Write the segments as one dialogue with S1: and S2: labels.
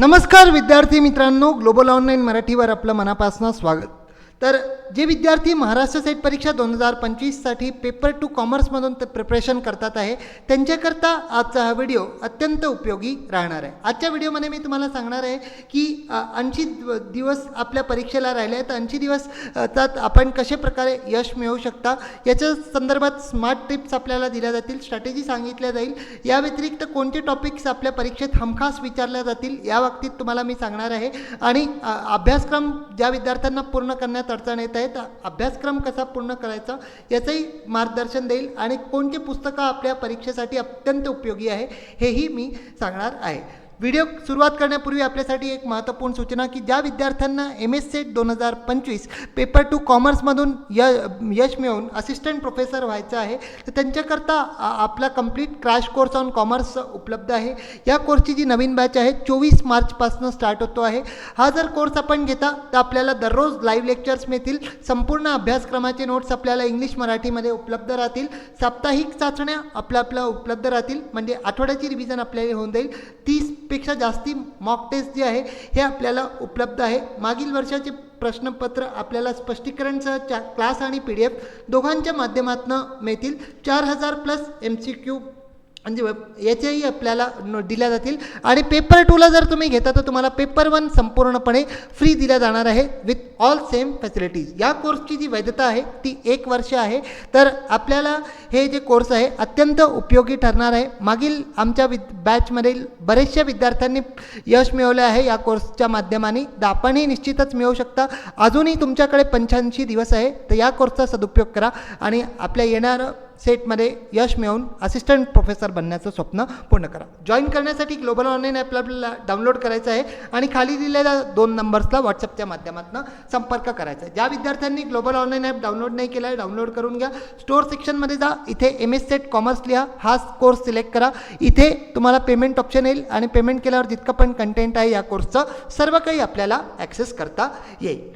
S1: नमस्कार विद्यार्थी मित्रांनो ग्लोबल ऑनलाईन मराठीवर आपलं मनापासून स्वागत. तर जे विद्यार्थी महाराष्ट्र सेट परीक्षा दोन हजार पंचवीससाठी पेपर टू कॉमर्समधून ते प्रिपरेशन करतात आहे त्यांच्याकरता आजचा हा व्हिडिओ अत्यंत उपयोगी राहणार आहे. आजच्या व्हिडिओमध्ये मी तुम्हाला सांगणार आहे की ऐंशी दिवस आपल्या परीक्षेला राहिले आहेत. ऐंशी दिवस त्यात आपण कशाप्रकारे यश मिळवू शकता याच्या संदर्भात स्मार्ट टिप्स आपल्याला दिल्या जातील स्ट्रॅटेजी सांगितल्या जाईल. या व्यतिरिक्त कोणते टॉपिक्स आपल्या परीक्षेत हमखास विचारल्या जातील या बाबतीत तुम्हाला मी सांगणार आहे. आणि अभ्यासक्रम ज्या विद्यार्थ्यांना पूर्ण करण्यात अडचण येत आहेत अभ्यासक्रम कसा पूर्ण करायचा याचंही मार्गदर्शन देईल आणि कोणती पुस्तकं आपल्या परीक्षेसाठी अत्यंत उपयोगी आहे हेही मी सांगणार आहे. व्हिडिओ सुरुवात करण्यापूर्वी आपल्यासाठी एक महत्त्वपूर्ण सूचना की ज्या विद्यार्थ्यांना एम एस सेट दोन हजार पंचवीस पेपर टू कॉमर्समधून य यश मिळवून असिस्टंट प्रोफेसर व्हायचं आहे तर त्यांच्याकरता आपला complete crash course on commerce उपलब्ध आहे. या कोर्सची जी नवीन बॅच आहे चोवीस मार्चपासून स्टार्ट होतो आहे. हा जर कोर्स आपण घेता तर आपल्याला दररोज लाईव्ह लेक्चर्स मिळतील. संपूर्ण अभ्यासक्रमाचे नोट्स आपल्याला इंग्लिश मराठीमध्ये उपलब्ध राहतील. साप्ताहिक चाचण्या आपल्या आपल्या उपलब्ध राहतील. म्हणजे आठवड्याची रिव्हिजन आपल्याला होऊन जाईल. तीस पेक्षा जास्ती मॉक टेस्ट जे आहे हे आपल्याला उपलब्ध आहे. मागील वर्षाचे प्रश्नपत्र आपल्याला स्पष्टीकरणसह चा क्लास आणि पी डी एफ दोघांच्या माध्यमातून मिळतील. चार हजार प्लस एम सी क्यू म्हणजे याच्याही आपल्याला नो दिल्या जातील. आणि पेपर टूला जर तुम्ही घेता तर तुम्हाला पेपर वन संपूर्णपणे फ्री दिल्या जाणार आहे विथ ऑल सेम फॅसिलिटीज या कोर्सची जी वैधता आहे ती एक वर्ष आहे. तर आपल्याला हे जे कोर्स आहे अत्यंत उपयोगी ठरणार आहे. मागील आमच्या विद बॅचमधील बरेचशा विद्यार्थ्यांनी यश मिळवले आहे या कोर्सच्या माध्यमाने. तर आपणही निश्चितच मिळवू शकता. अजूनही तुमच्याकडे पंच्याऐंशी दिवस आहे तर या कोर्सचा सदुपयोग करा. आणि आपल्या येणारं सेटमध्ये यश मिळवून असिस्टंट प्रोफेसर बनण्याचं स्वप्न पूर्ण करा. जॉईन करण्यासाठी ग्लोबल ऑनलाईन ॲप आपल्याला डाउनलोड करायचं आहे आणि खाली दिलेल्या दोन नंबर्सला व्हॉट्सअपच्या माध्यमातून संपर्क करायचा आहे. ज्या विद्यार्थ्यांनी ग्लोबल ऑनलाईन ॲप डाउनलोड नाही केला आहे डाउनलोड करून घ्या. स्टोअर सेक्शनमध्ये जा. इथे एम एस सेट कॉमर्स लिहा. हा कोर्स सिलेक्ट करा. इथे तुम्हाला पेमेंट ऑप्शन येईल आणि पेमेंट केल्यावर जितकं पण कंटेंट आहे या कोर्सचं सर्व काही आपल्याला ॲक्सेस करता येईल.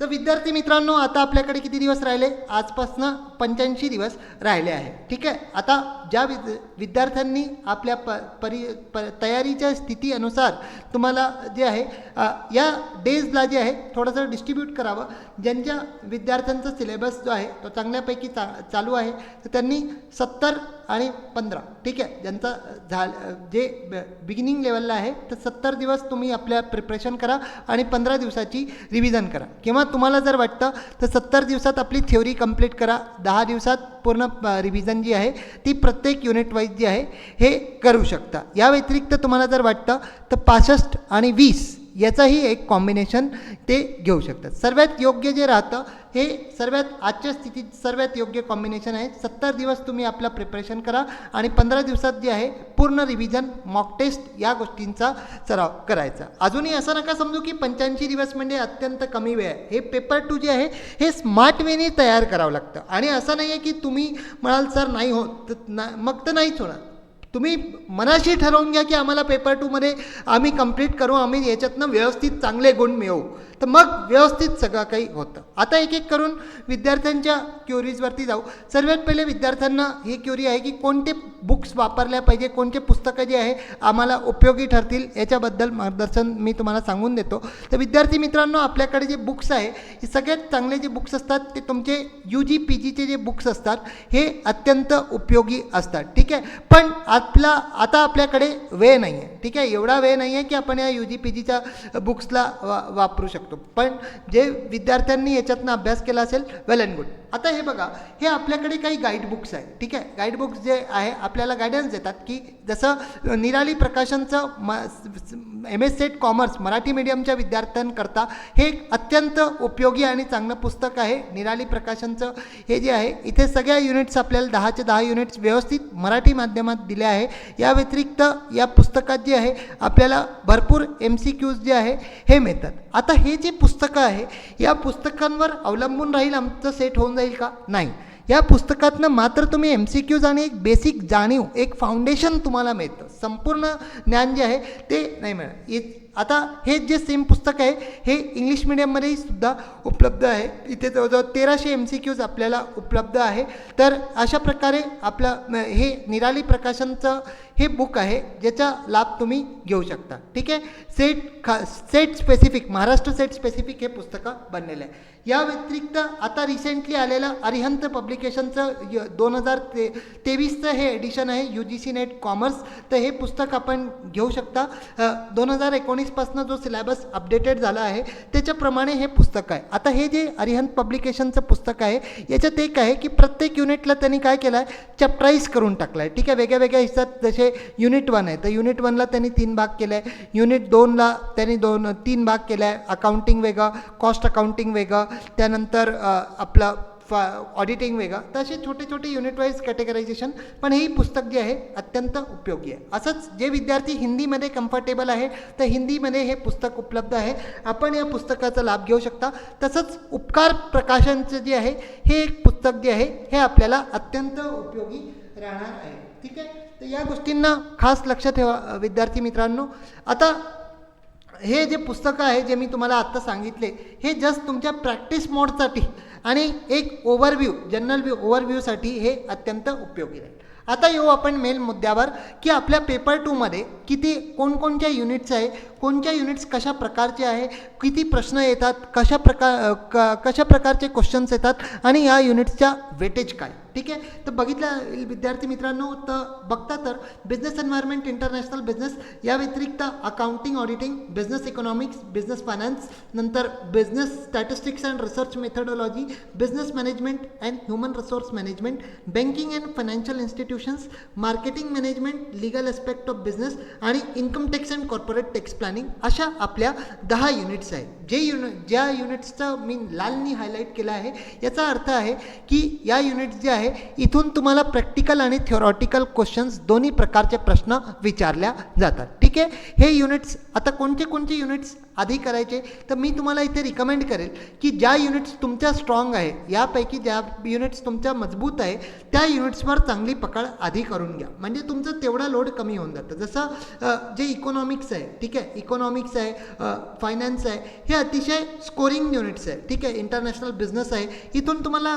S1: तर विद्यार्थी मित्रांनो आता आपल्याकडे किती दिवस राहिले? आजपासनं पंच्याऐंशी दिवस राहिले आहे. ठीक आहे? आता ज्या विद विद्यार्थ्यांनी आपल्या प परि प तयारीच्या स्थितीनुसार तुम्हाला जे आहे या डेजला जे आहे थोडंसं डिस्ट्रीब्यूट करावं. ज्यांच्या विद्यार्थ्यांचा सिलेबस जो आहे तो चांगल्यापैकी चा चालू आहे तर त्यांनी सत्तर आणि पंधरा. ठीक आहे? ज्यांचा झा जे बिगिनिंग लेवलला आहे तर सत्तर दिवस तुम्ही आपल्या प्रिपरेशन करा आणि पंधरा दिवसाची रिव्हिजन करा. किंवा तुम्हाला जर वाटतं तर सत्तर दिवसात आपली थ्योरी कंप्लीट करा. दहा दिवसात पूर्ण रिव्हिजन जी आहे ती प्रत्येक युनिट वाईज जी आहे हे करू शकता. या व्यतिरिक्त तुम्हाला जर वाटतं तर पासष्ट आणि वीस याचाही एक कॉम्बिनेशन ते घेऊ शकतात. सर्वात योग्य जे राहतं हे सर्वात आजच्या स्थितीत सर्वात योग्य कॉम्बिनेशन आहे. सत्तर दिवस तुम्ही आपलं प्रिपरेशन करा आणि पंधरा दिवसात जे आहे पूर्ण रिव्हिजन मॉक टेस्ट या गोष्टींचा सराव करायचा. अजूनही असं नका समजू की पंच्याऐंशी दिवस म्हणजे अत्यंत कमी वेळ आहे. हे पेपर टू जे आहे हे स्मार्ट वेने तयार करावं लागतं. आणि असं नाही आहे की तुम्ही म्हणाल सर नाही होत. तर ना मग तर नाहीच होणार. तुम्ही मनाशी ठरवून घ्या की आम्हाला पेपर टूमध्ये आम्ही कंप्लीट करू आम्ही याच्यातनं व्यवस्थित चांगले गुण मिळवू. तर मग व्यवस्थित सगळं काही होतं. आता एक एक करून विद्यार्थ्यांच्या क्युरीजवरती जाऊ. सर्वात पहिले विद्यार्थ्यांना ही क्युरी आहे की कोणते बुक्स वापरल्या पाहिजे कोणते पुस्तकं जे आहे आम्हाला उपयोगी ठरतील याच्याबद्दल मार्गदर्शन मी तुम्हाला सांगून देतो. तर विद्यार्थी मित्रांनो आपल्याकडे जे बुक्स आहे हे सगळ्यात चांगले जे बुक्स असतात ते तुमचे यू जी पी जीचे जे बुक्स असतात हे अत्यंत उपयोगी असतात. ठीक आहे? पण आपला आता आपल्याकडे वेळ नाही आहे ठीक आहे? एवढा वेळ नाही आहे की आपण या यू जी पी जीच्या बुक्सला वा वापरू शकतो. पण जे विद्यार्थ्यांनी याच्यातनं अभ्यास केला असेल वेल अँड गुड आता हे बघा हे आपल्याकडे काही गाईड बुक्स आहे ठीक आहे? गाईड बुक्स जे आहे आपल्याला गायडन्स देतात की जसं निराली प्रकाशनचं म M S SET commerce Marathi मीडियमच्या विद्यार्थ्यांकरता हे एक अत्यंत उपयोगी आणि चांगलं पुस्तक आहे. निराली प्रकाशनचं हे जे आहे इथे सगळ्या युनिट्स आपल्याला दहाचे दहा युनिट्स व्यवस्थित मराठी माध्यमात दिले आहे. या व्यतिरिक्त या पुस्तकात जे आहे आपल्याला भरपूर एम सी क्यूज जे आहे हे मिळतात. आता हे जी पुस्तकं आहे या पुस्तकांवर अवलंबून राहील आमचं सेट होऊन जाईल का? नाही. या पुस्तकातनं मात्र तुम्ही एम सी क्यूज आणि एक बेसिक जाणीव एक फाउंडेशन तुम्हाला मिळतं. संपूर्ण ज्ञान जे आहे ते नाही मिळत. आता हे जे सेम पुस्तक आहे हे इंग्लिश मिडियममध्येही सुद्धा उपलब्ध आहे. इथे जवळजवळ तेराशे एम सी क्यूज आपल्याला उपलब्ध आहे. तर अशा प्रकारे आपलं हे निराली प्रकाशनचं हे बुक आहे ज्याचा लाभ तुम्ही घेऊ शकता. ठीक आहे? सेट खा SET specific Maharashtra SET specific हे पुस्तकं बनलेलं आहे. या व्यतिरिक्त आता रिसेंटली आलेलं अरिहंत पब्लिकेशनचं य दोन हजार ते तेवीसचं हे एडिशन आहे U G C NET commerce तर हे पुस्तक आपण घेऊ शकता. दोन हजार एकोणीसपासून जो सिलेबस अपडेटेड झाला आहे त्याच्याप्रमाणे हे पुस्तक आहे. आता हे जे अरिहंत पब्लिकेशनचं पुस्तक आहे याच्यात एक आहे की प्रत्येक युनिटला त्यांनी काय केलं आहे चॅप्टराईज करून टाकलं आहे ठीक आहे? वेगळ्या वेगळ्या हिस्सात जसे म्हणजे युनिट वन आहे. तर युनिट वनला त्यांनी तीन भाग केले. आहे युनिट दोनला त्यांनी दोन तीन भाग केला. आहे अकाउंटिंग वेगळं कॉस्ट अकाउंटिंग वेगळं. त्यानंतर आपलं फा ऑडिटिंग वेगळं. तर असे छोटे छोटे युनिट वाईज कॅटेगरायझेशन पण हे पुस्तक जे आहे अत्यंत उपयोगी आहे. असंच जे विद्यार्थी हिंदीमध्ये कम्फर्टेबल आहे तर हिंदीमध्ये हे पुस्तक उपलब्ध आहे. आपण या पुस्तकाचा लाभ घेऊ शकता. तसंच उपकार प्रकाशनचं जे आहे हे एक पुस्तक जे आहे हे आपल्याला अत्यंत उपयोगी राहणार आहे. ठीक आहे? तर या गोष्टींना खास लक्ष ठेवा विद्यार्थी मित्रांनो. आता हे जे पुस्तकं आहे जे मी तुम्हाला आत्ता सांगितले हे जस्ट तुमच्या प्रॅक्टिस मोडसाठी आणि एक ओव्हरव्ह्यू जनरल व्ह्यू ओव्हरव्ह्यूसाठी हे अत्यंत उपयोगी राहील. आता येऊ आपण मेन मुद्द्यावर की आपल्या पेपर टूमध्ये किती कोणकोणत्या युनिट्स आहे कोणत्या युनिट्स कशा प्रकारचे आहे किती प्रश्न येतात कशा प्रकार क कशा प्रकारचे क्वेश्चन्स येतात आणि या युनिट्सच्या वेटेज काय? ठीक आहे? तर बघितलं विद्यार्थी मित्रांनो तर बघता तर बिझनेस एन्व्हायरमेंट इंटरनॅशनल बिझनेस या व्यतिरिक्त accounting auditing business economics business finance नंतर business statistics and research methodology business management and human resource management banking and financial institutions marketing management legal aspect of business आणि income tax and corporate tax planning अशा आपल्या दहा units आहेत. जे युनि ज्या युनिट्सचं मी Lalani highlight केलं आहे याचा अर्थ आहे की या युनिट्स जे आहेत आहे. इथून तुम्हाला प्रॅक्टिकल आणि थिओरॉटिकल क्वेश्चन्स दोन्ही प्रकारचे प्रश्न विचारल्या जातात. ठीक आहे? हे युनिट्स आता कोणते कोणते युनिट्स आधी करायचे? तर मी तुम्हाला इथे रिकमेंड करेल की ज्या युनिट्स तुमच्या स्ट्रॉंग आहे यापैकी ज्या युनिट्स तुमच्या मजबूत आहे त्या युनिट्सवर चांगली पकड आधी करून घ्या. म्हणजे तुमचं तेवढा लोड कमी होऊन जातं. जसं जे इकॉनॉमिक्स आहे ठीक आहे? इकॉनॉमिक्स आहे फायनान्स आहे हे अतिशय स्कोरिंग युनिट्स आहे. ठीक आहे? इंटरनॅशनल बिझनेस आहे. इथून तुम्हाला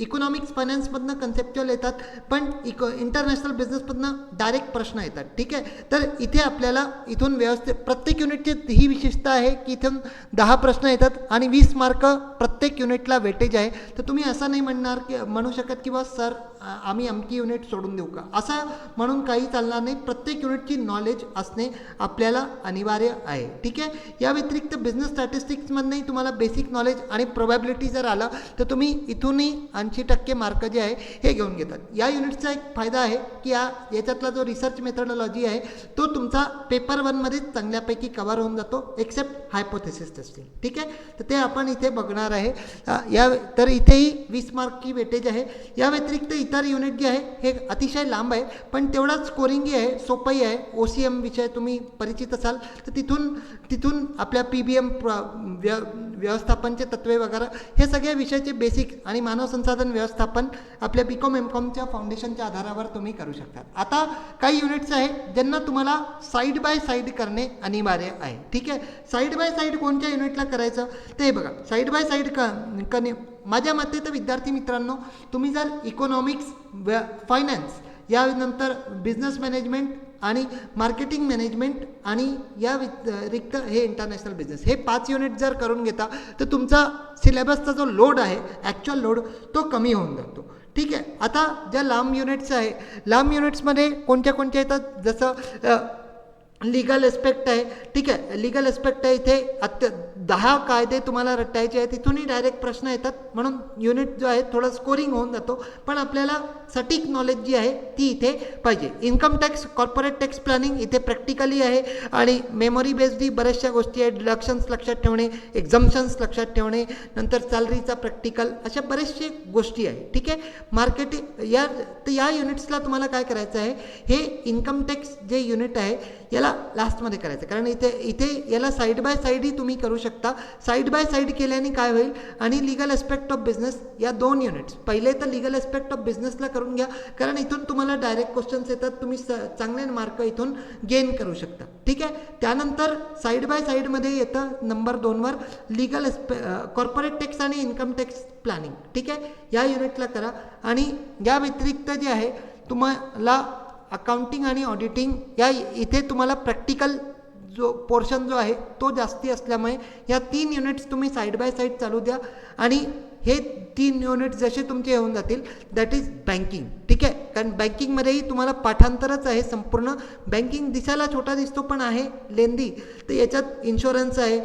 S1: इकॉनॉमिक इकॉनॉमिक्स फायनान्समधनं कन्सेप्च्युअल येतात पण इको इंटरनॅशनल बिझनेसमधनं डायरेक्ट प्रश्न येतात. ठीक आहे? तर इथे आपल्याला इथून व्यवस्थित प्रत्येक युनिटची ही विशेषता आहे की इथून दहा प्रश्न येतात आणि वीस मार्क प्रत्येक युनिटला वेटेज आहे. तर तुम्ही असं नाही म्हणणार की म्हणू शकत की बा सर आम्ही अमकी युनिट सोडून देऊ का? असं म्हणून काही चालणार नाही. प्रत्येक युनिटची नॉलेज असणे आपल्याला अनिवार्य आहे. ठीक आहे? या व्यतिरिक्त बिझनेस स्टॅटिस्टिक्समधनंही तुम्हाला बेसिक नॉलेज आणि प्रोबॅबिलिटी जर आला तर तुम्ही इथूनही ऐंशी टक्के मार्क जे आहे हे घेऊन घेतात. या युनिटचा एक फायदा आहे की या याच्यातला जो रिसर्च मेथडॉलॉजी आहे तो तुमचा पेपर वनमध्येच चांगल्यापैकी कव्हर होऊन जातो एक्सेप्ट हायपोथेसिस टेस्टिंग ठीक आहे? तर ते आपण इथे बघणार आहे. या तर इथेही वीस मार्कची वेटेज आहे. या व्यतिरिक्त इतर युनिट जे आहे हे अतिशय लांब आहे पण तेवढाच स्कोरिंगही आहे सोपंही आहे. ओ सी एम विषय तुम्ही परिचित असाल तर तिथून तिथून आपल्या पी बी एम व्य व्यवस्थापनचे तत्वे वगैरे हे सगळ्या विषयाचे बेसिक आणि मानव संसाधन व्यवस्थापन आपल्या बी कॉम एम कॉमच्या फाउंडेशनच्या आधारावर तुम्ही करू शकता. आता काही युनिट्स आहे ज्यांना तुम्हाला साईड बाय साईड करणे अनिवार्य आहे. ठीक आहे? साईड बाय साईड कोणत्या युनिटला करायचं? ते बघा. साईड बाय साईड क कने माझ्या मते तर विद्यार्थी मित्रांनो तुम्ही जर इकॉनॉमिक्स व फायनान्स यानंतर बिझनेस मॅनेजमेंट आणि मार्केटिंग मॅनेजमेंट आणि या रिक्त हे इंटरनॅशनल बिझनेस हे पाच युनिट जर करून घेता तर तुमचा सिलेबसचा जो लोड आहे ॲक्च्युअल लोड तो कमी होऊन जातो. ठीक आहे? आता ज्या लांब युनिट्स आहे लांब युनिट्समध्ये कोणत्या कोणत्या येतात? जसं लिगल एस्पेक्ट आहे. ठीक आहे? लिगल एस्पेक्ट आहे इथे अत्य दहा कायदे तुम्हाला रटायचे आहेत तिथूनही डायरेक्ट प्रश्न येतात. म्हणून युनिट जो आहे थोडं स्कोरिंग होऊन जातो. पण आपल्याला सटीक नॉलेज जी आहे ती इथे पाहिजे. Income tax corporate tax planning इथे प्रॅक्टिकली आहे. आणि मेमोरी बेस्डही बऱ्याचशा गोष्टी आहेत. डिडक्शन्स लक्षात ठेवणे एक्झम्शन्स लक्षात ठेवणे नंतर सॅलरीचा प्रॅक्टिकल अशा बरेचसे गोष्टी आहे ठीक आहे? मार्केटिंग या तर या युनिट्सला तुम्हाला काय करायचं आहे? हे इन्कम टॅक्स जे युनिट आहे याला लास्टमध्ये करायचं कारण इथे इथे याला साईड बाय साईडही तुम्ही करू शकता. साईड बाय साईड केल्याने काय होईल? आणि लिगल एस्पेक्ट ऑफ बिझनेस या दोन युनिट्स पहिले तर लिगल एस्पेक्ट ऑफ बिझनेसला करून घ्या. कारण इथून तुम्हाला डायरेक्ट क्वेश्चन्स येतात. तुम्ही स चांगले मार्क इथून गेन करू शकता. ठीक आहे? त्यानंतर साईड बाय साईडमध्ये येतं नंबर दोनवर लिगल एस्पे कॉर्पोरेट टॅक्स आणि इन्कम टॅक्स प्लॅनिंग ठीक आहे? या युनिटला करा. आणि या व्यतिरिक्त जे आहे तुम्हाला अकाउंटिंग आणि ऑडिटिंग या इथे तुम्हाला प्रॅक्टिकल जो पोर्शन जो आहे तो जास्ती असल्यामुळे या तीन युनिट्स तुम्ही साईड बाय साईड चालू द्या. आणि हे तीन युनिट जसे तुमचे होऊन जातील दॅट इज बँकिंग ठीक आहे? कारण बँकिंगमध्येही तुम्हाला पाठांतरच आहे संपूर्ण. बँकिंग दिसायला छोटा दिसतो पण आहे लेंदी. तर याच्यात इन्शुरन्स आहे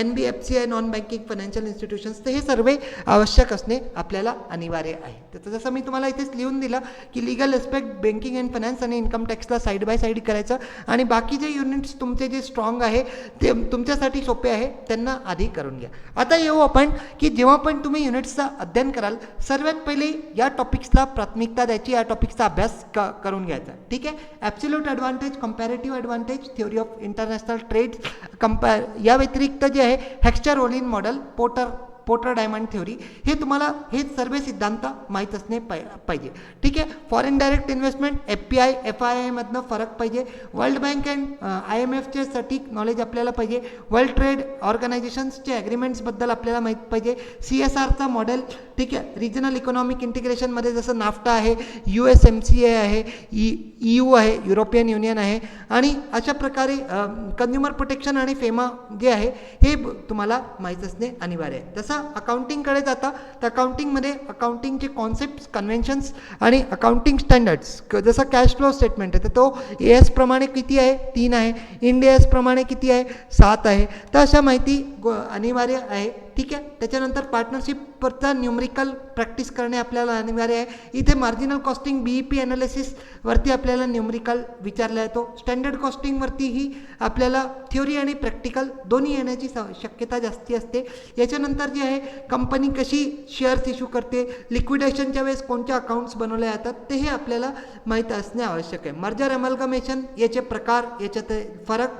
S1: एन बी एफ सी आहे नॉन बँकिंग फायनान्शियल इन्स्टिट्यूशन्स तर हे सर्व आवश्यक असणे आपल्याला अनिवार्य आहे. तर जसं मी तुम्हाला इथेच लिहून दिलं की legal aspect banking and finance आणि इन्कम टॅक्सला साईड बाय साईड करायचं. आणि बाकी जे युनिट्स तुमचे जे स्ट्रॉंग आहे ते तुमच्यासाठी सोपे आहे त्यांना आधी करून घ्या. आता येऊ आपण की जेव्हा पण तुम्ही युनिट्सचा अध्ययन कराल सर्वात पहिले या टॉपिक्सला प्राथमिकता द्यायची या टॉपिक्सचा अभ्यास क करून घ्यायचा. ठीक आहे? Absolute advantage comparative advantage theory of international trade कंपॅ या व्यतिरिक्त जे आहे Heckscher Ohlin model Porter Porter diamond theory. हे तुम्हाला हे सर्व सिद्धांत माहीत असणे पाय पाहिजे. ठीक आहे? Foreign direct investment F P I F I आयमधनं फरक पाहिजे. World bank and I M एफचे सटीक नॉलेज आपल्याला पाहिजे. वर्ल्ड ट्रेड ऑर्गनायझेशन्सचे ॲग्रीमेंट्सबद्दल आपल्याला माहीत पाहिजे. सी एस आरचा मॉडेल ठीक आहे? रिजनल इकॉनॉमिक इंटिग्रेशनमध्ये जसं नाफ्टा आहे U S M C A आहे ई ई यू आहे युरोपियन युनियन आहे. आणि अशा प्रकारे uh, कन्झ्युमर प्रोटेक्शन आणि फेमा जे आहे हे तुम्हाला माहीत असणे अनिवार्य आहे. तसं अकाउंटिंगकडे जाता तर अकाउंटिंगमध्ये अकाउंटिंगचे कॉन्सेप्ट कन्व्हेन्शन्स आणि अकाउंटिंग स्टँडर्ड्स जसं कॅश फ्लो स्टेटमेंट आहे तर तो ए एस प्रमाणे किती आहे? तीन आहे. इंडिया एस प्रमाणे किती आहे? सात आहे. तर अशा माहिती गो- अनिवार्य आहे. ठीक आहे? त्याच्यानंतर पार्टनरशिपवरचा न्युमरिकल प्रॅक्टिस करणे आपल्याला अनिवार्य आहे. इथे marginal costing B E P ॲनालिसिसवरती आपल्याला न्युमरिकल विचारला येतो स्टँडर्ड कॉस्टिंगवरतीही आपल्याला थिओरी आणि प्रॅक्टिकल दोन्ही येण्याची स शक्यता जास्ती असते. याच्यानंतर जे आहे कंपनी कशी शेअर्स इश्यू करते लिक्विडेशनच्या वेळेस कोणत्या अकाउंट्स बनवल्या जातात ते हे आपल्याला माहीत असणे आवश्यक आहे. मर्जर अमलगमेशन याचे प्रकार याच्यात फरक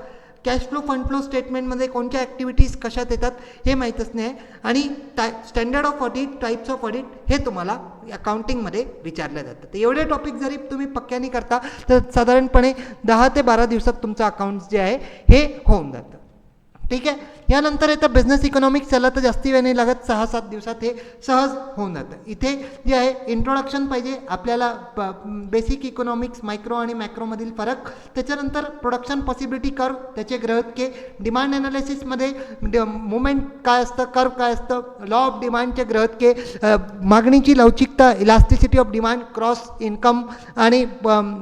S1: कॅश फ्लो फंड फ्लो स्टेटमेंटमध्ये कोणत्या ॲक्टिव्हिटीज कशात येतात हे माहीत असणे आहे आणि tie standard of audit types of audit हे तुम्हाला अकाउंटिंगमध्ये विचारलं जातं. तर एवढे टॉपिक जरी तुम्ही पक्क्याने करता तर साधारणपणे दहा ते बारा दिवसात तुमचं अकाउंट जे आहे हे होऊन जातं. ठीक आहे? यानंतर येतं बिझनेस इकॉनॉमिक्स याला तर जास्ती वेळ नाही लागत सहा सात दिवसात हे सहज होऊन जातं. इथे जे आहे इंट्रोडक्शन पाहिजे आपल्याला बेसिक इकॉनॉमिक्स मायक्रो आणि मॅक्रोमधील फरक त्याच्यानंतर प्रोडक्शन पॉसिबिलिटी कर्व त्याचे ग्रहके डिमांड ॲनालिसिसमध्ये मुवमेंट काय असतं कर्व काय असतं लॉ ऑफ डिमांडचे ग्रहके मागणीची लवचिकता elasticity of demand cross income आणि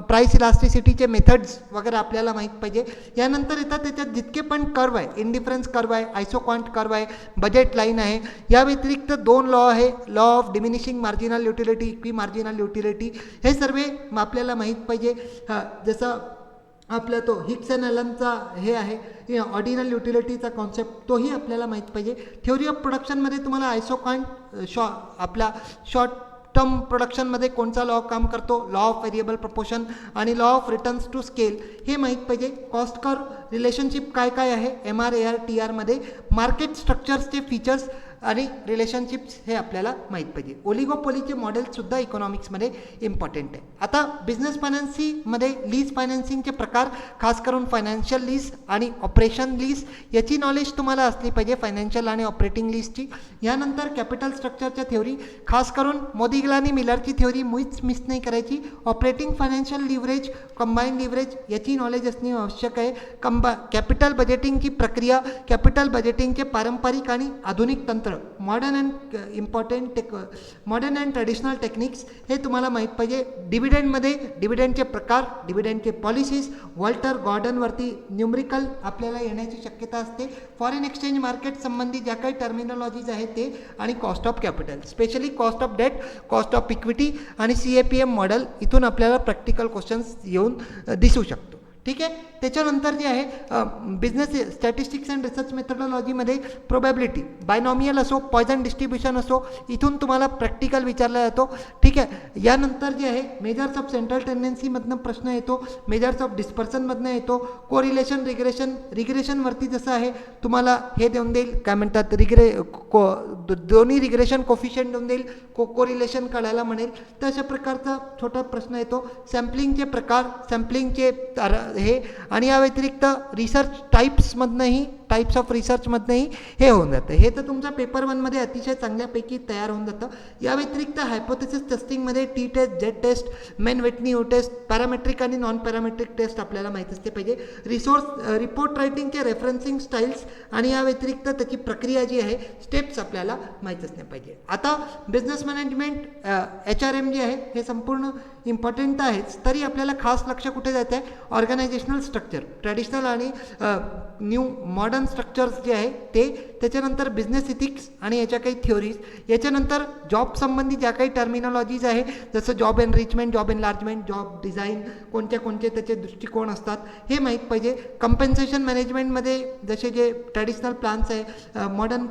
S1: प्राईस इलास्टिसिटीचे मेथड्स वगैरे आपल्याला माहीत पाहिजे. यानंतर येतात त्याच्यात जितके पण कर्व आहे इनडिफरन्स कर्व आहे आयसोक्वांट कर्व आहे बजेट लाईन आहे. या व्यतिरिक्त दोन लॉ आहे. Law of diminishing marginal utility equimarginal utility हे सर्व आपल्याला माहीत पाहिजे. जसं आपला तो हिक्स अँड अलनचा हे आहे. ऑर्डिनल युटिलिटीचा कॉन्सेप्ट तोही आपल्याला माहीत पाहिजे. थ्योरी ऑफ प्रोडक्शनमध्ये तुम्हाला आयसोकॉन्ट शॉ आपला शॉर्ट टर्म प्रोडक्शनमध्ये कोणता लॉ काम करतो? लॉ ऑफ व्हेरिएबल प्रपोशन आणि law of returns to scale हे माहीत पाहिजे. कॉस्ट कर रिलेशनशिप काय काय आहे? M R A R T आरमध्ये मार्केट स्ट्रक्चर्सचे फीचर्स आणि रिलेशनशिप्स हे आपल्याला माहीत पाहिजे. ओलिगोपोलीचे मॉडेलसुद्धा इकॉनॉमिक्समध्ये इम्पॉर्टंट आहे. आता बिझनेस फायनान्सीमध्ये लीज फायनान्सिंगचे प्रकार खास करून फायनान्शियल लीज आणि ऑपरेशन लीज याची नॉलेज तुम्हाला असली पाहिजे फायनान्शियल आणि ऑपरेटिंग लीजची यानंतर कॅपिटल स्ट्रक्चरच्या थेओरी खास करून मोदिगल आणि मिलरची थेओरी मुळीच मिस नाही करायची. Operating financial leverage combine leverage याची नॉलेज असणे आवश्यक आहे. कंबा कॅपिटल बजेटिंगची प्रक्रिया कॅपिटल बजेटिंगचे पारंपरिक आणि आधुनिक तंत्र modern and important tech modern and traditional techniques हे तुम्हाला माहीत पाहिजे. डिव्हिडंडमध्ये डिव्हिडंडचे प्रकार डिव्हिडंडचे पॉलिसीज वॉल्टर गॉर्डनवरती न्युमरिकल आपल्याला येण्याची शक्यता असते. फॉरेन एक्सचेंज मार्केट संबंधी ज्या काही टर्मिनॉलॉजीज आहेत ते आणि cost of capital specially cost of debt cost of equity आणि C A P M model इथून आपल्याला प्रॅक्टिकल क्वेश्चन्स येऊन uh, दिसू शकतो ठीक आहे? त्याच्यानंतर जे आहे बिझनेस स्टॅटिस्टिक्स अँड रिसर्च मेथडॉलॉजीमध्ये प्रोबॅबिलिटी बायनॉमियल असो पॉयझन डिस्ट्रीब्युशन असो इथून तुम्हाला प्रॅक्टिकल विचारला जातो. ठीक आहे? यानंतर जे आहे मेजर्स ऑफ सेंट्रल टेंडन्सीमधनं प्रश्न येतो मेजर्स ऑफ डिस्पर्सनमधनं येतो. कोरिलेशन रिग्रेशन रिग्रेशनवरती जसं आहे तुम्हाला हे देऊन देईल. काय म्हणतात रिग्रे को दोन्ही रिग्रेशन कोफिशियंट देऊन देईल. को कोरिलेशन काढायला म्हणेल. तर अशा प्रकारचा छोटा प्रश्न येतो. सॅम्पलिंगचे प्रकार सॅम्पलिंगचे हे आणि या व्यतिरिक्त रिसर्च टाईप्समधनंही टाईप्स ऑफ रिसर्चमधनंही हे होऊन जातं. हे तर तुमच्या पेपर वनमध्ये अतिशय चांगल्यापैकी तयार होऊन जातं. या व्यतिरिक्त हायपोथेसिस टेस्टिंगमध्ये T test Z test Mann Whitney O test parametric आणि नॉन पॅरामेट्रिक टेस्ट आपल्याला माहीत असते पाहिजे. रिसोर्स रिपोर्ट रायटिंगचे रेफरन्सिंग स्टाईल्स आणि या व्यतिरिक्त त्याची प्रक्रिया जी आहे स्टेप्स आपल्याला माहीत असल्या पाहिजे. आता business management H R M जे आहे हे संपूर्ण इम्पॉर्टंट आहेच. तरी आपल्याला खास लक्ष कुठे जायचं आहे ऑर्गनायझेशनल स्ट्रक्चर ट्रॅडिशनल आणि न्यू मॉडर्न स्ट्रक्चर्स जे आहे ते त्याच्यानंतर बिझनेस इथिक्स आणि याच्या काही थिओरीज याच्यानंतर जॉब संबंधी ज्या काही टर्मिनॉलॉजीज आहे जसं job enrichment job enlargement job design कोणत्या कोणते त्याचे दृष्टिकोन असतात हे माहीत पाहिजे. कम्पेन्सेशन मॅनेजमेंटमध्ये जसे जे ट्रॅडिशनल प्लान्स आहे मॉडर्न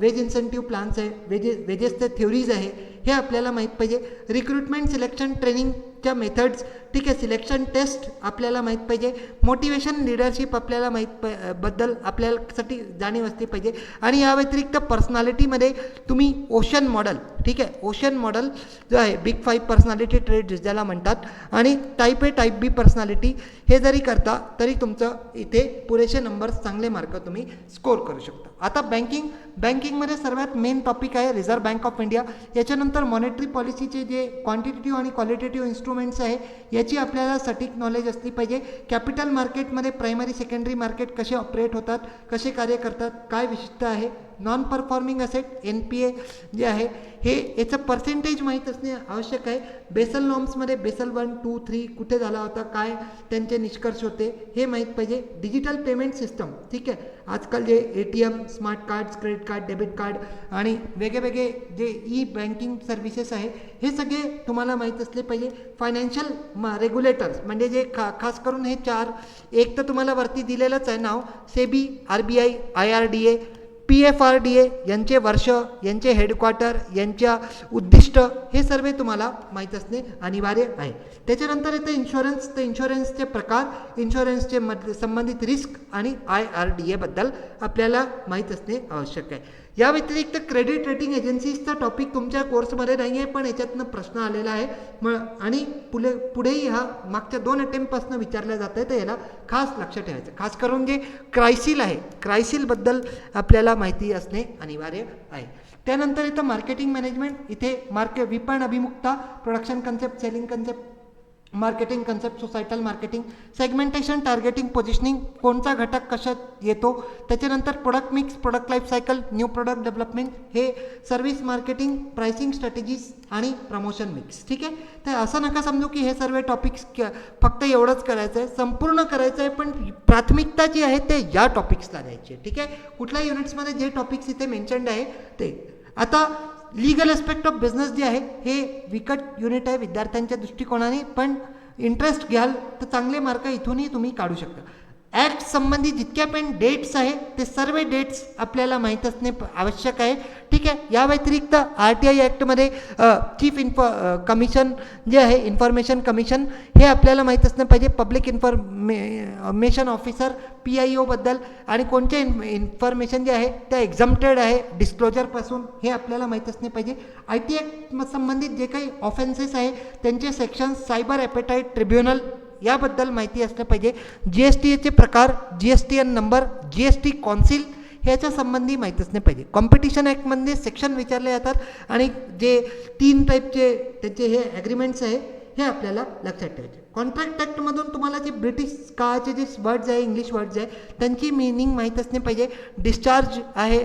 S1: वेज इन्सेंटिव्ह प्लान्स आहे वेजे वेजेसचे थिओरीज आहे हे आपल्याला माहीत पाहिजे. रिक्रुटमेंट सिलेक्शन ट्रेनिंगच्या मेथड्स ठीक आहे? सिलेक्शन टेस्ट आपल्याला माहीत पाहिजे. मोटिवेशन लिडरशिप आपल्याला माहीत प बद्दल आपल्यासाठी जाणीव असली पाहिजे. आणि या व्यतिरिक्त पर्सनॅलिटीमध्ये तुम्ही ओशन मॉडल ठीक आहे? ओशन मॉडल जो आहे बिग फाईव्ह पर्सनॅलिटी ट्रेड ज्याला म्हणतात. आणि type A type B personality हे जरी करता तरी तुमचं इथे पुरेसे नंबर्स चांगले मार्क तुम्ही स्कोर करू शकता. आता बँकिंग बँकिंगमध्ये सर्वात मेन टॉपिक आहे रिझर्व्ह बँक ऑफ इंडिया याच्यानंतर मॉनेटरी पॉलिसीचे जे क्वांटिटेटिव्ह आणि क्वालिटेटिव्ह इन्स्ट्रुमेंट्स आहे याची आपल्याला सटीक नॉलेज असली पाहिजे. कॅपिटल मार्केटमध्ये प्रायमरी सेकंडरी मार्केट कसे ऑपरेट होतात कसे कार्य करतात काय विशिष्ट आहे non performing asset N P A जे आहे हे याचं पर्सेंटेज माहीत असणे आवश्यक आहे. बेसल नॉर्म्समध्ये बेसल वन टू थ्री कुठे झाला होता काय त्यांचे निष्कर्ष होते हे माहीत पाहिजे. डिजिटल पेमेंट सिस्टम ठीक आहे. आजकाल जे A T M smart cards credit card debit card आणि वेगळेवेगळे जे ई बँकिंग सर्व्हिसेस आहे हे सगळे तुम्हाला माहीत असले पाहिजे. फायनान्शियल म रेग्युलेटर्स म्हणजे जे खा खास करून हे चार एक तर तुम्हाला वरती दिलेलंच आहे नाव SEBI R B I I R D A P F R D A यांचे वर्ष यांचे हेडक्वार्टर यांच्या उद्दिष्ट हे सर्व तुम्हाला माहीत असणे अनिवार्य आहे. त्याच्यानंतर येतं इन्शुरन्स तर इन्शुरन्सचे प्रकार इन्शुरन्सचे मध संबंधित रिस्क आणि आय आर डी एबद्दल आपल्याला माहीत असणे आवश्यक आहे. या व्यतिरिक्त क्रेडिट रेटिंग एजन्सीजचा टॉपिक तुमच्या कोर्समध्ये नाही आहे पण याच्यातनं प्रश्न आलेला आहे. मग आणि पुढे पुढेही हा मागच्या दोन अटेम्प्टपासून विचारला जात आहे तर याला खास लक्ष ठेवायचं. खास करून जे क्रायसिल आहे क्रायसिलबद्दल आपल्याला माहिती असणे अनिवार्य आहे. त्यानंतर इथं मार्केटिंग मॅनेजमेंट इथे मार्के विपणन अभिमुखता production concept selling concept marketing concept societal marketing segmentation targeting positioning कोणता घटक कशात येतो त्याच्यानंतर product mix product life cycle new product development हे सर्व्हिस मार्केटिंग प्राइसिंग स्ट्रॅटेजीज आणि प्रमोशन मिक्स ठीक आहे? तर असं नका समजू की हे सर्व टॉपिक्स फक्त एवढंच करायचं आहे संपूर्ण करायचं आहे पण प्राथमिकता जी आहे ते या टॉपिक्सला द्यायची आहे. ठीक आहे? कुठल्या युनिट्समध्ये जे टॉपिक्स इथे मेन्शन्ड आहे ते. आता लीगल एस्पेक्ट ऑफ बिझनेस जे आहे हे विकट युनिट आहे विद्यार्थ्यांच्या दृष्टिकोनाने पण इंटरेस्ट घ्याल तर चांगले मार्क इथूनही तुम्ही काढू शकता. ॲक्ट संबंधी जितक्या पण डेट्स आहे ते सर्व डेट्स आपल्याला माहीत असणे आवश्यक आहे. ठीक आहे? या व्यतिरिक्त आर टी आय ॲक्टमध्ये चीफ इन्फॉ कमिशन जे आहे इन्फॉर्मेशन कमिशन हे आपल्याला माहीत असणं पाहिजे. Public information officer P I ओबद्दल आणि कोणते इन इन्फॉर्मेशन जे आहे त्या एक्झाम्प्टेड आहे डिस्क्लोजरपासून हे आपल्याला माहीत असणे पाहिजे. आय टी ॲक्ट संबंधित जे काही ऑफेन्सेस आहे त्यांचे सेक्शन्स सायबर ॲपेटाईट ट्रिब्युनल याबद्दल माहिती असलं पाहिजे. जी एस टीचे प्रकार G S T N number G S T council ह्याच्या संबंधी माहीत असणे पाहिजे. कॉम्पिटिशन ॲक्टमध्ये सेक्शन विचारले जातात आणि जे तीन टाईपचे त्याचे हे ॲग्रीमेंट्स आहे हे आपल्याला लक्षात ठेवायचे. कॉन्ट्रॅक्ट ॲक्टमधून तुम्हाला जे ब्रिटिश काळाचे जे वर्ड्स आहे इंग्लिश वर्ड्स आहे त्यांची मिनिंग माहीत असणे पाहिजे. डिस्चार्ज आहे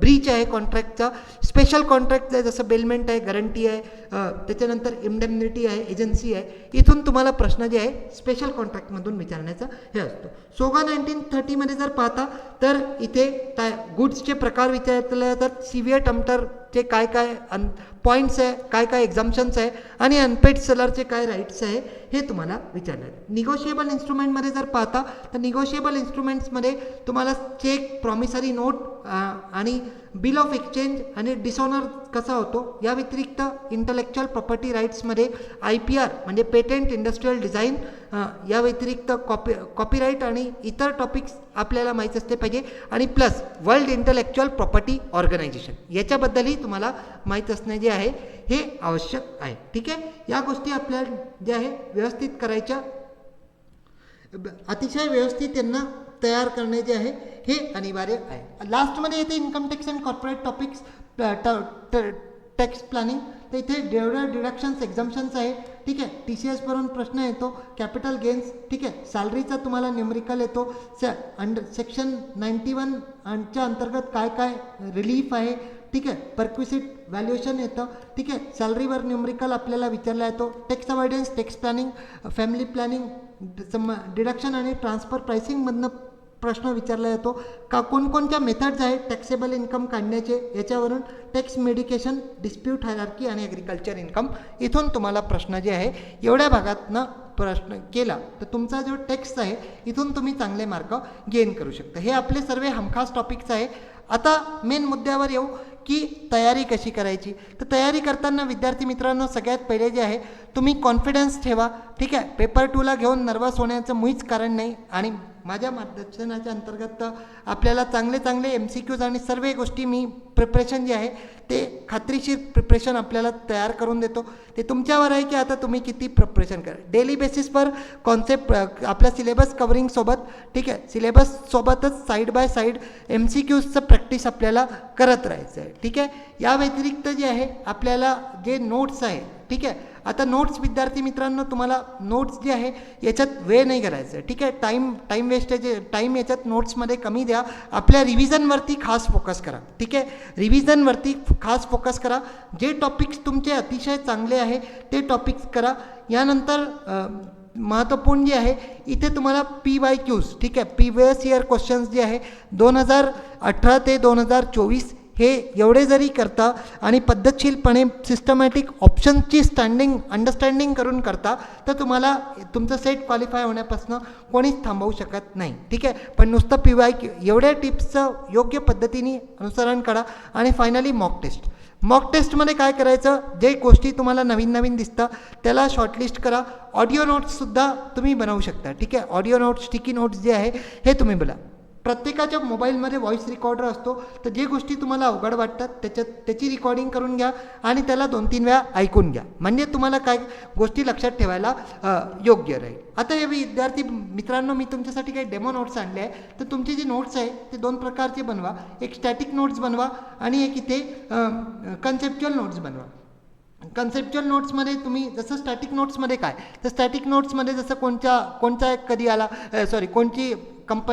S1: ब्रीच आहे कॉन्ट्रॅक्टचा स्पेशल कॉन्ट्रॅक्ट आहे जसं बेलमेंट आहे गॅरंटी आहे त्याच्यानंतर इंडेमनिटी आहे एजन्सी आहे. इथून तुम्हाला प्रश्न जे आहे स्पेशल कॉन्ट्रॅक्टमधून विचारण्याचा हे असतो. सोगा नाईन्टीन थर्टीमध्ये जर पाहता तर इथे काय गुड्सचे प्रकार विचारले तर सिव्हिअर टमटरचे काय काय अन पॉईंट्स आहे काय काय एक्झाम्शन्स आहे आणि अनपेड सेलरचे काय राईट्स आहे हे तुम्हाला विचारणार निगोशिएबल इन्स्ट्रुमेंटमध्ये जर पाहता तर निगोशिएबल इन्स्ट्रुमेंट्समध्ये तुम्हाला चेक प्रॉमिसरी नोट आणि बिल ऑफ एक्सचेंज आणि डिसऑनर कसा होतो? या व्यतिरिक्त इंटलेक्च्युअल प्रॉपर्टी राईट्समध्ये आय पी आर म्हणजे पेटेंट इंडस्ट्रीयल डिझाईन या व्यतिरिक्त कॉपी कॉपीराईट आणि इतर टॉपिक्स आपल्याला माहीत असले पाहिजे. आणि plus world intellectual property organisation याच्याबद्दलही तुम्हाला माहीत असणे जे आहे हे आवश्यक आहे. ठीक आहे? या गोष्टी आपल्या ज्या आहे व्यवस्थित करायच्या. ब- अतिशय व्यवस्थित त्यांना तयार करणे जे आहे हे अनिवार्य आहे. लास्टमध्ये येते income tax and corporate topics tax planning तर इथे डेवढ्या डिडक्शन्स एक्झाम्शन्स आहे. ठीक आहे? टी सी एसवरून प्रश्न येतो. कॅपिटल गेन्स ठीक आहे? सॅलरीचा तुम्हाला न्युमरिकल येतो. से अंडर सेक्शन नाईन्टी वनच्या अंतर्गत काय काय रिलीफ आहे? ठीक आहे? परक्विसिट व्हॅल्युएशन येतं. ठीक आहे? सॅलरीवर न्युमरिकल आपल्याला विचारला येतो tax avoidance tax planning family planning some deduction आणि ट्रान्सफर प्राइसिंगमधनं प्रश्न विचारला जातो. का कोणकोणत्या मेथड्स आहेत टॅक्सेबल इन्कम काढण्याचे? याच्यावरून टॅक्स मेडिकेशन डिस्प्यूट हायरार्की आणि ॲग्रिकल्चर इन्कम इथून तुम्हाला प्रश्न जे आहे एवढ्या भागातनं प्रश्न केला. तर तुमचा जो टेक्स्ट आहे इथून तुम्ही चांगले मार्क गेन करू शकता. हे आपले सर्व हमखास टॉपिक्स आहे. आता मेन मुद्द्यावर येऊ. की तयारी कशी करायची? तर तयारी करताना विद्यार्थी मित्रांनो सगळ्यात पहिले जे आहे तुम्ही कॉन्फिडन्स ठेवा. ठीक आहे? पेपर टूला घेऊन नर्वस होण्याचं मुळीच कारण नाही आणि माझ्या मार्गदर्शनाच्या अंतर्गत आपल्याला चांगले चांगले एम सी क्यूज आणि सर्व गोष्टी मी प्रिपरेशन जे आहे ते खात्रीशीर प्रिपरेशन आपल्याला तयार करून देतो. ते तुमच्यावर आहे की आता तुम्ही किती प्रिपरेशन करा. डेली बेसिसवर कॉन्सेप्ट आपल्या सिलेबस कवरिंगसोबत ठीक आहे सिलेबससोबतच side by side M C क्यूजचं practice आपल्याला करत राहायचं आहे. ठीक आहे? या व्यतिरिक्त जे आहे आपल्याला जे नोट्स आहे ठीक आहे? आता नोट्स विद्यार्थी मित्रांनो तुम्हाला नोट्स जे आहे याच्यात वेळ नाही करायचं आहे? ठीक आहे टाईम टाईम वेस्टेज टाईम याच्यात नोट्समध्ये कमी द्या. आपल्या रिव्हिजनवरती खास फोकस करा. ठीक आहे? रिव्हिजनवरती खास फोकस करा. जे टॉपिक्स तुमचे अतिशय चांगले आहे ते टॉपिक्स करा. यानंतर महत्त्वपूर्ण जे आहे इथे तुम्हाला पी वाय क्यूज ठीक आहे? पी वेस इयर क्वेश्चन्स जे आहे दोन हजार अठरा ते दोन हजार चोवीस हे एवढे जरी करता आणि पद्धतशीरपणे सिस्टमॅटिक ऑप्शनची स्टँडिंग अंडरस्टँडिंग करून करता तर तुम्हाला तुमचं सेट क्वालिफाय होण्यापासून कोणीच थांबवू शकत नाही. ठीक आहे? पण नुसतं पी वाय क्यू एवढ्या टिप्सचं योग्य पद्धतीने अनुसरण करा आणि फायनली मॉक टेस्ट मॉक टेस्टमध्ये काय करायचं? जे गोष्टी तुम्हाला नवीन नवीन दिसतं त्याला शॉर्टलिस्ट करा. ऑडिओ नोट्ससुद्धा तुम्ही बनवू शकता. ठीक आहे? ऑडिओ नोट्स स्टिकी नोट्स जे आहे हे तुम्ही बोला. प्रत्येकाच्या मोबाईलमध्ये व्हॉईस रेकॉर्डर असतो. तर जे गोष्टी तुम्हाला अवघड वाटतात त्याच्यात त्याची रेकॉर्डिंग करून घ्या आणि त्याला दोन तीन वेळा ऐकून घ्या. म्हणजे तुम्हाला काय गोष्टी लक्षात ठेवायला योग्य राहील. आता हे विद्यार्थी मित्रांनो मी तुमच्यासाठी काही डेमो नोट्स आणले आहे तर तुमचे जे नोट्स आहे ते दोन प्रकारचे बनवा. एक स्टॅटिक नोट्स बनवा आणि एक इथे कन्सेप्च्युअल नोट्स बनवा. कन्सेप्च्युअल नोट्समध्ये तुम्ही जसं स्टॅटिक नोट्समध्ये काय तर स्टॅटिक नोट्समध्ये जसं कोणत्या कोणचा एक कधी आला सॉरी कोणची कंप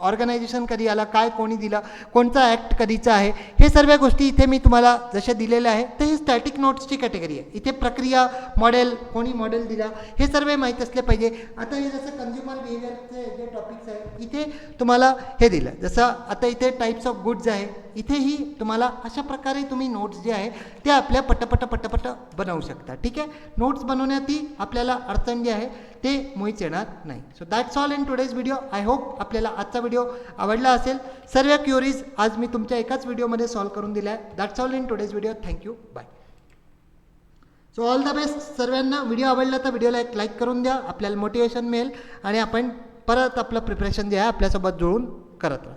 S1: ऑर्गनायझेशन कधी आला काय कोणी दिला कोणता ॲक्ट कधीचा आहे हे सर्व गोष्टी इथे मी तुम्हाला जशा दिलेल्या आहे तर ही स्टॅटिक नोट्सची कॅटेगरी आहे. इथे प्रक्रिया मॉडेल कोणी मॉडेल दिला हे सर्व माहीत असले पाहिजे. आता हे जसं कन्झ्युमर बिहेवियरचे जे टॉपिक्स आहेत इथे तुम्हाला हे दिलं. जसं आता इथे टाईप्स ऑफ गुड्स आहे इथेही तुम्हाला अशा प्रकारे तुम्ही नोट्स जे आहे ते आपल्या पटपट पटपट बनवू शकता. ठीक आहे? नोट्स बनवण्यात ही आपल्याला अडचण जी आहे ते मुळीच येणार नाही. So that's all in today's video I hope आपल्याला आजचा व्हिडिओ आवडला असेल. सर्व क्युरीज आज मी तुमच्या एकाच व्हिडिओमध्ये सॉल्व करून दिल्या आहे that's all in today's video thank you bye so all the best सर्वांना व्हिडिओ आवडला तर व्हिडिओला एक लाईक करून द्या. आपल्याला मोटिवेशन मिळेल. आणि आपण परत आपलं प्रिपरेशन जे आहे आपल्यासोबत जुळून करत राहा.